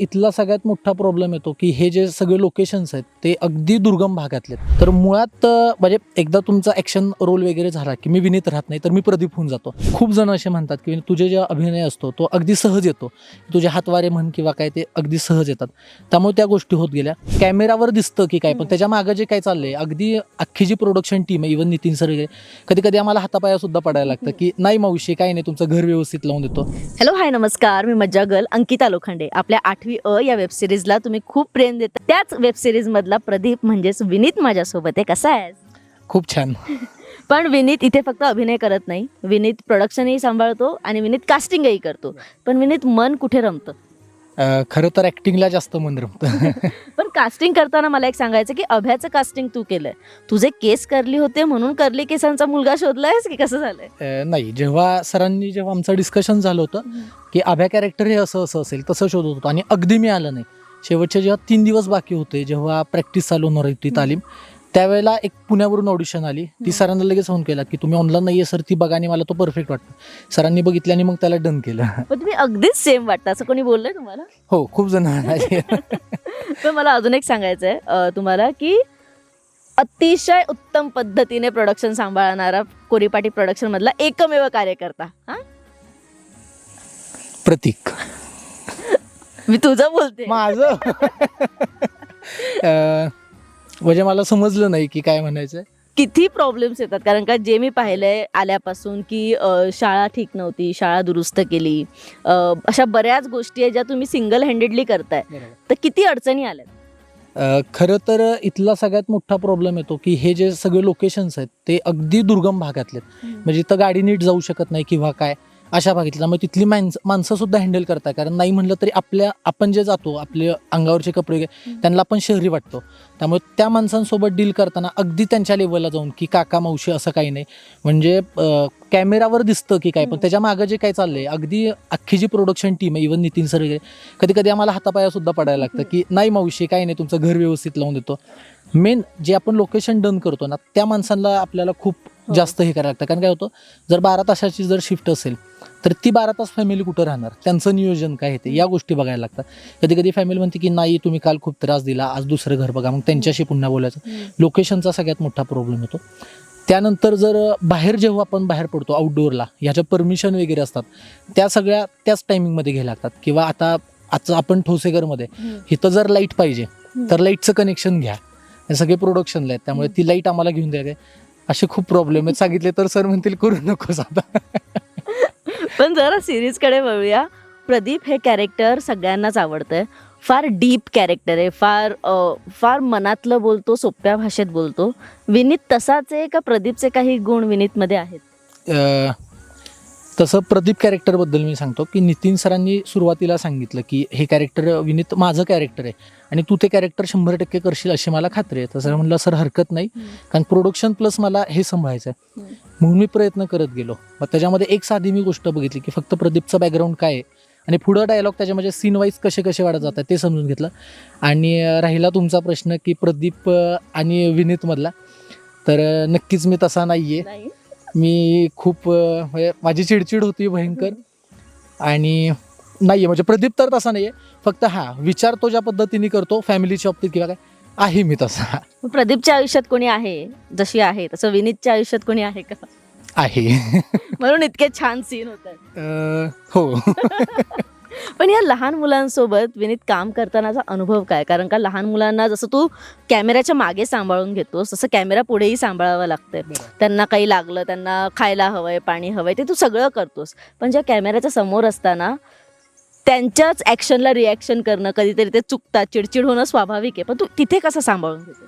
इथला सगळ्यात मोठा प्रॉब्लेम येतो की हे जे सगळे लोकेशन्स आहेत ते अगदी दुर्गम भागातले. तर मुळात म्हणजे एकदा तुमचा ॲक्शन रोल वगैरे झाला की मी विनीत राहत नाही तर मी प्रदीप होऊन जातो. खूप जण असे म्हणतात की तुझे जे अभिनय असतो तो अगदी सहज येतो. तुझे हातवारे म्हण किंवा काय ते अगदी सहज येतात. त्यामुळे त्या गोष्टी होत गेल्या. कॅमेरावर दिसतं की काय पण. त्याच्या मागं जे काय चाललंय अगदी अख्खी जी प्रोडक्शन टीम आहे इव्हन नितीन सर वगैरे कधी कधी आम्हाला हातापाया सुद्धा पडायला लागतं की नाही मावशी काय नाही तुमचं घर व्यवस्थित लावून देतो. हॅलो हाय नमस्कार. मी मज्जा गर्ल अंकिता लोखंडे. आपल्या आठवी अ या वेब सिरीजला तुम्ही खूप प्रेम देता. त्याच वेब सिरीज मधला प्रदीप म्हणजेच विनीत माझ्यासोबत आहे. कसा आहे खूप छान. पण विनीत इथे फक्त अभिनय करत नाही. विनीत प्रोडक्शनही सांभाळतो आणि विनीत कास्टिंगही करतो. पण विनीत मन कुठे रमतं? अं, खरं तर ॲक्टिंगला जास्त मन रमतं. पण कास्टिंग करताना मला एक सांगायचं की अभ्याचं कास्टिंग तू केलंय. तुझे केस करली होते म्हणून करली केसांचा मुलगा शोधलायस की कसं झालंय? अं, नाही जेव्हा सरांनी जेव्हा आमचं डिस्कशन झालं होतं की आभ्या कॅरेक्टर हे असं असं असेल तसं शोधत होतो आणि अगदी मी आलं नाही. शेवटचे जेव्हा तीन दिवस बाकी होते जेव्हा प्रॅक्टिस चालू होणार होती तालीम त्यावेळेला एक पुण्यावरून ऑडिशन आली. ती. सरांना लगेच फोन केला की तुम्ही ऑनलाईन नाहीये सर. ती बघा आणि मला तो परफेक्ट वाटतो. सरांनी बघितलं आणि मग त्याला डन केलं. पण तुम्ही अगदीच सेम वाटतं. असं कोणी बोललंय तुम्हाला? हो खूप जण म्हणाले पण मला अजून एक सांगायचं आहे तुम्हाला की अतिशय उत्तम पद्धतीने प्रोडक्शन सांभाळणारा कोरीपाटी प्रोडक्शन मधला एकमेव कार्यकर्ता हा? प्रतीक. मी तुझं बोलते. माझं? अं, म्हणजे मला समजलं नाही की काय म्हणायचं किती प्रॉब्लेम्स येतात? कारण का जे मी पाहिलंय आल्यापासून की अ, शाळा ठीक नव्हती शाळा दुरुस्त केली अ, अशा बऱ्याच गोष्टी आहेत ज्या तुम्ही सिंगल हँडेडली करताय तर किती अडचणी आल्यात? अ, खरं तर इथला सगळ्यात मोठा प्रॉब्लेम येतो की हे जे सगळे लोकेशन्स आहेत ते अगदी दुर्गम भागातले आहेत. म्हणजे इथं गाडी नीट जाऊ शकत नाही किंवा काय. अशा भागातल्या मग तिथली माणसं माणसं सुद्धा हँडल करतात कारण नाही म्हणलं तरी आपल्या आपण जे जातो आपले अंगावरचे कपडे वगैरे. त्यांना आपण शहरी वाटतो त्यामुळे त्या माणसांसोबत डील करताना अगदी त्यांच्या लेवलला जाऊन की काका मावशी असं काही नाही म्हणजे कॅमेरावर दिसतं की काय पण. त्याच्या मागं जे काय चाललंय अगदी अख्खी जी प्रोडक्शन टीम आहे इव्हन नितीन सर वगैरे कधी कधी आम्हाला हातापाया सुद्धा पडायला लागतं की नाही मावशी काय नाही तुमचं घर व्यवस्थित लावून देतो मेन जे आपण लोकेशन डन करतो ना त्या माणसांना आपल्याला खूप. जास्त हे करायला लागतं. कारण काय होतं जर बारा तासाची जर शिफ्ट असेल तर ती बारा तास फॅमिली कुठं राहणार? त्यांचं नियोजन काय आहे ते? या गोष्टी बघायला लागतात. कधी कधी फॅमिली म्हणते की नाही तुम्ही काल खूप त्रास दिला आज दुसरं घर बघा. मग त्यांच्याशी पुन्हा बोलायचं. लोकेशनचा सगळ्यात मोठा प्रॉब्लेम येतो. त्यानंतर जर बाहेर जेव्हा आपण बाहेर पडतो आउटडोअरला ह्याच्या परमिशन वगैरे असतात त्या सगळ्या त्याच टायमिंगमध्ये घ्यायला लागतात. किंवा आता आता आपण ठोसेघरमध्ये इथं जर लाइट पाहिजे तर लाईटचं कनेक्शन घ्या. हे सगळे प्रोडक्शनला आहेत. त्यामुळे ती लाइट आम्हाला घेऊन द्या. असे खूप प्रॉब्लेम आहेत. सांगितले तर सर म्हणतील करू नकोस आता. पण जरा सिरीजकडे वळूया. प्रदीप हे कॅरेक्टर सगळ्यांनाच आवडतंय. फार डीप कॅरेक्टर आहे. फार अ, फार मनातलं बोलतो सोप्या भाषेत बोलतो. विनीत तसाच आहे का प्रदीपचे काही गुण विनीतमध्ये आहेत? अं, तसं प्रदीप कॅरेक्टरबद्दल मी सांगतो की नितीन सरांनी सुरुवातीला सांगितलं की हे कॅरेक्टर विनीत माझं कॅरेक्टर आहे. आणि तू ते कॅरेक्टर शंभर टक्के करशील अशी मला खात्री आहे. तसं म्हणलं सर हरकत नाही. कारण प्रोडक्शन प्लस मला हे सांभाळायचं आहे. म्हणून मी प्रयत्न करत गेलो. मग त्याच्यामध्ये एक साधी मी गोष्ट बघितली की फक्त प्रदीपचं बॅकग्राऊंड काय आहे आणि पुढं डायलॉग त्याच्यामध्ये सीन वाईज कसे कसे वाढत जातात ते समजून घेतलं. आणि राहिला तुमचा प्रश्न की प्रदीप आणि विनीतमधला. तर नक्कीच मी तसा नाही. आहे? मी खूप म्हणजे माझी चिडचिड होती भयंकर. आणि नाही आहे म्हणजे प्रदीप तर तसा नाही आहे फक्त हा विचार तो ज्या पद्धतीने करतो फॅमिलीच्या बाबतीत किंवा काय आहे मी तसा. प्रदीपच्या आयुष्यात कोणी आहे? जशी आहे तसं विनीतच्या आयुष्यात कोणी आहे का? आहे. म्हणून इतके छान सीन होत. अं, हो. पण या लहान मुलांसोबत विनीत काम करतानाचा अनुभव काय? कारण का लहान मुलांना जसं तू कॅमेऱ्याच्या मागे सांभाळून घेतोस तसं कॅमेरा पुढेही सांभाळावं लागतंय. त्यांना काही लागलं त्यांना खायला हवंय पाणी हवंय ते तू सगळं करतोस. पण ज्या कॅमेऱ्याच्या समोर असताना त्यांच्याच ॲक्शनला रिॲक्शन करणं कधीतरी ते चुकतात चिडचिड होणं स्वाभाविक आहे. पण तू तिथे कसं सांभाळून घेतो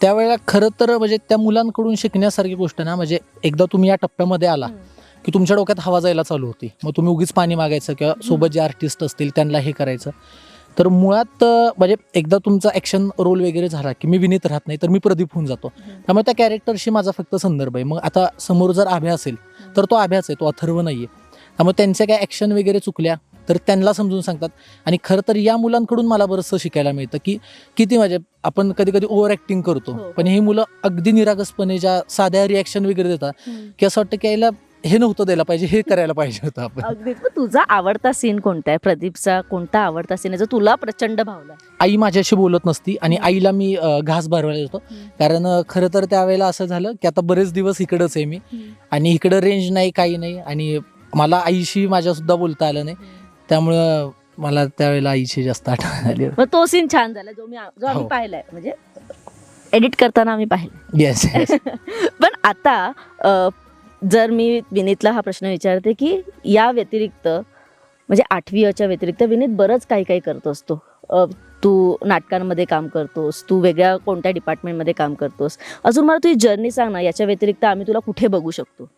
त्यावेळेला खरं तर म्हणजे त्या मुलांकडून शिकण्यासारखी गोष्ट ना म्हणजे एकदा तुम्ही या टप्प्यामध्ये आला की तुमच्या डोक्यात हवा जायला चालू होती. मग तुम्ही उगीच पाणी मागायचं किंवा सोबत जे आर्टिस्ट असतील त्यांना हे करायचं. तर मुळात म्हणजे एकदा तुमचा ॲक्शन रोल वगैरे झाला की मी विनीत राहत नाही तर मी प्रदीप होऊन जातो. त्यामुळे त्या कॅरेक्टरशी माझा फक्त संदर्भ आहे. मग आता समोर जर आभ्या असेल तर तो आभ्याच आहे तो अथर्व नाही आहे त्यामुळे त्यांच्या काय ॲक्शन वगैरे चुकल्या तर त्यांना समजून सांगतात. आणि खरं तर या मुलांकडून मला बरंचसं शिकायला मिळतं की किती म्हणजे आपण कधी कधी ओव्हर ॲक्टिंग करतो. हो. पण ही मुलं अगदी निरागसपणे ज्या साध्या रिॲक्शन वगैरे देतात की असं वाटतं की याला हे नव्हतं द्यायला पाहिजे हे करायला पाहिजे होतं आपण. तुझा आवडता सीन कोणता आहे? प्रदीपचा कोणता आवडता सीन आहे? जो तुला प्रचंड भावला आई माझ्याशी बोलत नसती आणि आईला मी घास भरवायला येतो. कारण खरं तर त्यावेळेला असं झालं की आता बरेच दिवस इकडंच आहे मी. आणि इकडं रेंज नाही काही नाही. आणि मला आईशी माझ्यासुद्धा बोलता आलं नाही. त्यामुळं मला त्यावेळेला आईची जास्त आठवण आली. मग तो सीन छान झाला जो मी जो आम्ही हो. पाहिलाय. म्हणजे एडिट करताना आम्ही पाहिलं येस येस पण आता अ, जर मी विनीतला हा प्रश्न विचारते की या व्यतिरिक्त म्हणजे आठवी अच्या व्यतिरिक्त विनीत बरंच काही काही करत असतो. अ, तू नाटकांमध्ये काम करतोस तू वेगळ्या कोणत्या डिपार्टमेंटमध्ये काम करतोस. अजून मला तुझी जर्नी सांग ना याच्या व्यतिरिक्त आम्ही तुला कुठे बघू शकतो?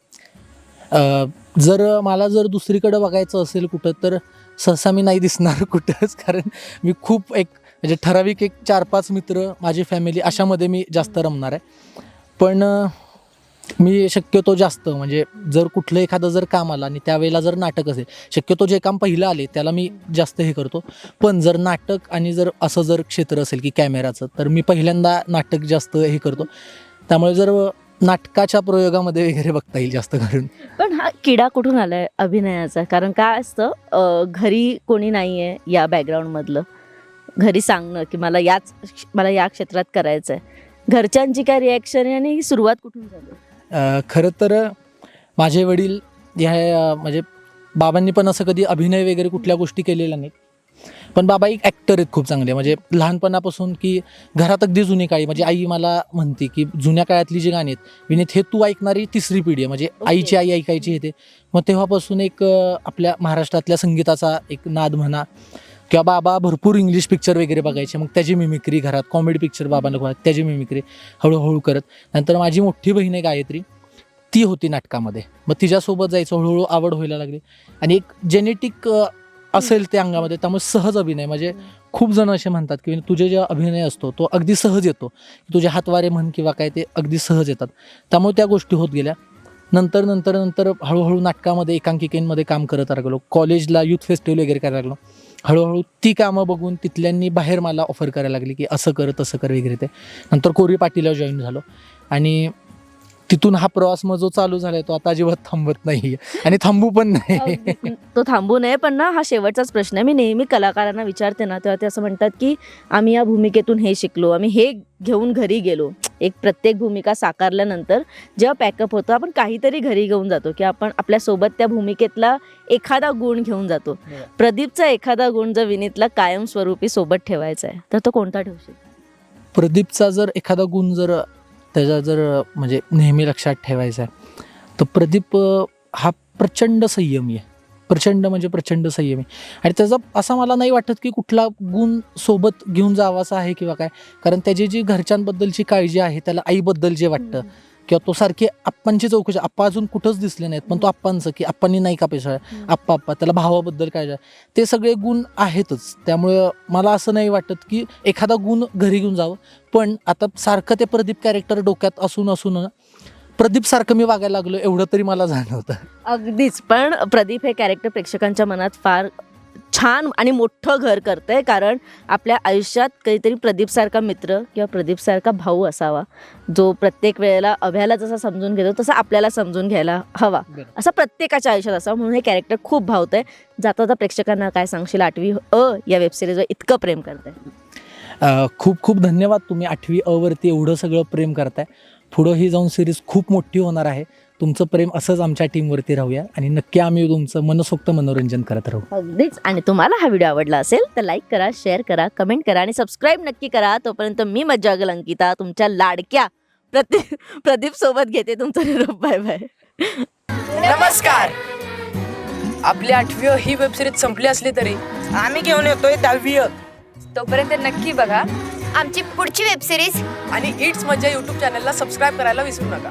जर मला जर दुसरीकडं बघायचं असेल कुठं तर सहसा मी नाही दिसणार कुठंच. कारण मी खूप एक म्हणजे ठराविक एक चार पाच मित्र माझी फॅमिली अशामध्ये मी जास्त रमणार आहे. पण मी शक्यतो जास्त म्हणजे जर कुठलं एखादं जर काम आलं आणि त्यावेळेला जर नाटक असेल शक्यतो जे काम पहिलं आले त्याला मी जास्त हे करतो. पण जर नाटक आणि जर असं जर क्षेत्र असेल की कॅमेराचं तर मी पहिल्यांदा नाटक जास्त हे करतो. त्यामुळे जर नाटकाच्या प्रयोगामध्ये वगैरे बघता येईल जास्त करून. पण हा किडा कुठून आलाय अभिनयाचा? कारण काय असतं अ, घरी कोणी नाही आहे या बॅकग्राऊंडमधलं घरी सांगणं की मला याच मला या क्षेत्रात करायचं आहे घरच्यांची काय रिॲक्शन आहे आणि ही सुरुवात कुठून झाली? अ, खरं तर माझे वडील ह्या अ, म्हणजे बाबांनी पण असं कधी अभिनय वगैरे कुठल्या गोष्टी केलेल्या नाहीत. पण बाबा एक ॲक्टर आहेत खूप चांगले. म्हणजे लहानपणापासून की घरात अगदी जुनी काळी म्हणजे आई मला म्हणते की जुन्या काळातली जी गाणी आहेत विनीत हे तू ऐकणारी तिसरी पिढी आहे. म्हणजे. आईची आई ऐकायची हे ते. मग तेव्हापासून एक आपल्या महाराष्ट्रातल्या संगीताचा एक नाद म्हणा किंवा बाबा भरपूर इंग्लिश पिक्चर वगैरे बघायचे मग त्याची मिमिक्री घरात कॉमेडी पिक्चर बाबांना बघा त्याची मिमिक्री हळूहळू करत. नंतर माझी मोठी बहीण आहे गायत्री ती होती नाटकामध्ये. मग तिच्यासोबत जायचं हळूहळू आवड व्हायला लागली. आणि एक जेनेटिक असेल ते अंगामध्ये त्यामुळे सहज अभिनय. म्हणजे खूप जण असे म्हणतात की तुझे जे अभिनय असतो तो अगदी सहज येतो. तुझे हातवारे म्हण किंवा काय ते अगदी सहज येतात. त्यामुळे त्या गोष्टी होत गेल्या. नंतर नंतर नंतर हळूहळू नाटकामध्ये एकांकिकेंमध्ये काम करत लागलो कॉलेजला युथ फेस्टिवल वगैरे करायला लागलो. हळूहळू ती कामं बघून तिथल्यांनी बाहेर मला ऑफर करायला लागली की असं कर तसं कर वगैरे ते. नंतर कोरी पाटीला जॉईन झालो. आणि तिथून हा प्रवास मग जो चालू झालाय तो आता अजिबात थांबत नाही आणि थांबू पण नाही. तो थांबू नये पण ना हा शेवटचाच प्रश्न आहे. मी नेहमी कलाकारांना विचारते ना तेव्हा ते असं म्हणतात की आम्ही या भूमिकेतून हे शिकलो आम्ही हे घेऊन घरी गेलो. एक प्रत्येक भूमिका साकारल्यानंतर जेव्हा पॅकअप होतो आपण काहीतरी घरी घेऊन जातो की आपण आपल्यासोबत त्या भूमिकेतला एखादा गुण घेऊन जातो. प्रदीपचा एखादा गुण जर विनीतला कायमस्वरूपी सोबत ठेवायचा आहे तर तो कोणता ठेवशील प्रदीपचा जर एखादा गुण जर त्याचा जर म्हणजे नेहमी लक्षात ठेवायचा आहे तर प्रदीप हा प्रचंड संयमी आहे. प्रचंड म्हणजे प्रचंड संयमी. आणि त्याचा असा मला नाही वाटत की कुठला गुण सोबत घेऊन जावाचा आहे किंवा काय. कारण त्याची जी घरच्यांबद्दलची काळजी आहे त्याला आईबद्दल जे वाटतं किंवा तो सारखे आप्पांची चौकशी आप्पा अजून कुठंच दिसले नाहीत पण तो आप्पांचं की आप्पांनी नाही का पैसा आप्पा आप्पा त्याला भावाबद्दल काय ते सगळे गुण आहेतच. त्यामुळं मला असं नाही वाटत की एखादा गुण घरी घेऊन जावं. पण आता सारखं ते प्रदीप कॅरेक्टर डोक्यात असून असून प्रदीप सारखं मी वागायला लागलो एवढं तरी मला जाणवतं. अगदीच. पण प्रदीप हे कॅरेक्टर प्रेक्षकांच्या मनात फार छान आणि मोठं घर करतंय कारण आपल्या आयुष्यात काहीतरी प्रदीपसारखा मित्र किंवा प्रदीपसारखा भाऊ असावा जो प्रत्येक वेळेला अभ्याला जसा समजून घेतो तसं आपल्याला समजून घ्यायला हवा. असं प्रत्येकाच्या आयुष्यात असावं म्हणून हे कॅरेक्टर खूप भावतंय. जाता जाता प्रेक्षकांना काय सांगशील आठवी अ या वेबसिरीजवर इतकं प्रेम करतंय? अ, खूप खूप धन्यवाद तुम्ही आठवी अवरती एवढं सगळं प्रेम करताय. पुढं ही जाऊन सिरीज खूप मोठी होणार आहे. तुमचं प्रेम असंच आमच्या टीमवरती राहूया आणि नक्की आम्ही तुमचं मनसोक्त मनोरंजन करत राहू. अगदीच. आणि तुम्हाला हा व्हिडिओ आवडला असेल तर लाईक करा शेअर करा कमेंट करा आणि सबस्क्राईब नक्की करा. तोपर्यंत मी मज्जा गल अंकिता तुमच्या लाडक्या प्रदीप प्रदीप सोबत घेते तुमचा निरोप. बाय बाय नमस्कार. आपली आठवी ही वेबसिरीज संपली असली तरी आम्ही घेऊन येतोय दहावी. तोपर्यंत नक्की बघा. आमची पुढची वेबसिरीज आणि इट्स मज्जा युट्यूब चॅनलला सबस्क्राईब करायला विसरू नका.